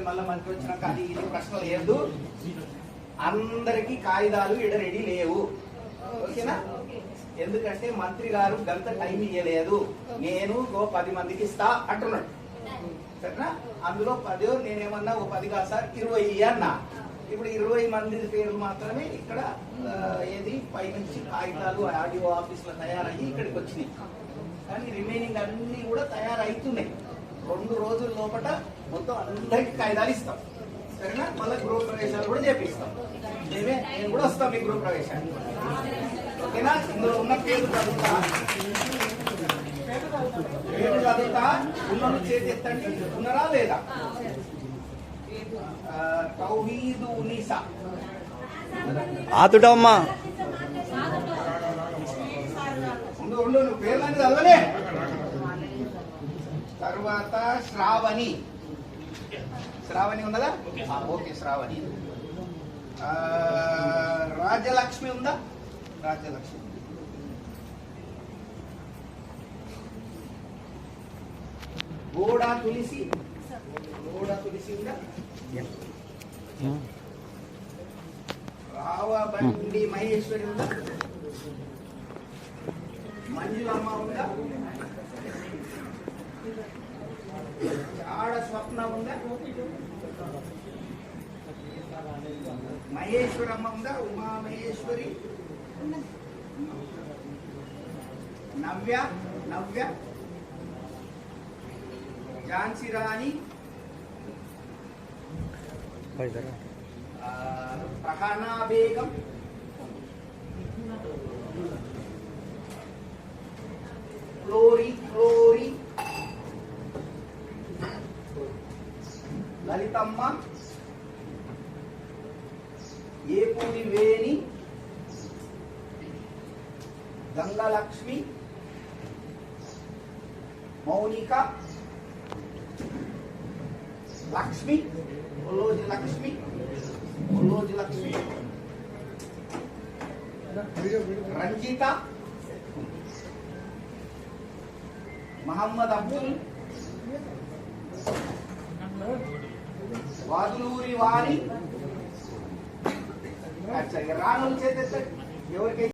లేకపోతే మళ్ళీ మంత్రి వచ్చినాక అది ఇది ప్రశ్న లేదు. అందరికి కాగితాలు ఇడ రెడీ లేవు. ఓకేనా? ఎందుకంటే మంత్రి గారు గంత టైం ఇవ్వలేదు నేను ఓ పది మందికి ఇస్తా అంటున్నాడు. సరేనా? అందులో పదో నేనేమన్నా ఓ పది కాదు సార్ ఇరవై అన్నా. ఇప్పుడు ఇరవై మంది పేర్లు మాత్రమే ఇక్కడ ఏది ఏది? పైనుంచి కాగితాలు ఆడియో ఆఫీసులో తయారయ్యి ఇక్కడికి వచ్చినాయి. కానీ రిమైనింగ్ అన్ని కూడా తయారవుతున్నాయి. రెండు రోజుల లోపల మొత్తం అందరికి కాగితాలు ఇస్తాం. సరేనా? మళ్ళీ గృహ ప్రవేశాలు కూడా చేపిస్తాం. మేమే నేను కూడా వస్తాం మీ గృహ ప్రవేశానికి. ఓకేనా? ఇందులో ఉన్న పేర్లు చదువుతా. పేర్లు చదువుతా. ఉన్న చేతి ఎత్తండి. ఉన్నారా లేదా? తౌహీదు ఉనీసా ఆతుడమ్మా ఉండు ఉండు నువ్వు పేర్లని చదవలే. తర్వాత శ్రావణి. శ్రావణి ఉన్నదా? ఓకే. శ్రావణి. రాజ్యలక్ష్మి ఉందా? రాజ్యలక్ష్మి గోడా తులసి. గోడా తులసి ఉందా? రావబండి మహేశ్వరి ఉందా? మంజులమ్మ ఉందా? ఆడ స్వప్న ఉందా? మహేశ్వరమ్మ ఉందా? ఉమా మహేశ్వరి నవ్య నవ్య. ఝాన్సీ రాణి. ప్రహానా బేగం లలితమ్మ ఏపూరి వేణి గంగలక్ష్మి మౌనిక లక్ష్మి ఒలోజి లక్ష్మి ఒలోజి లక్ష్మి రంజిత మహమ్మద్ అబ్దుల్ వాదులూరి వారి. అచ్చా ఇక రానుల చేత ఎవరికి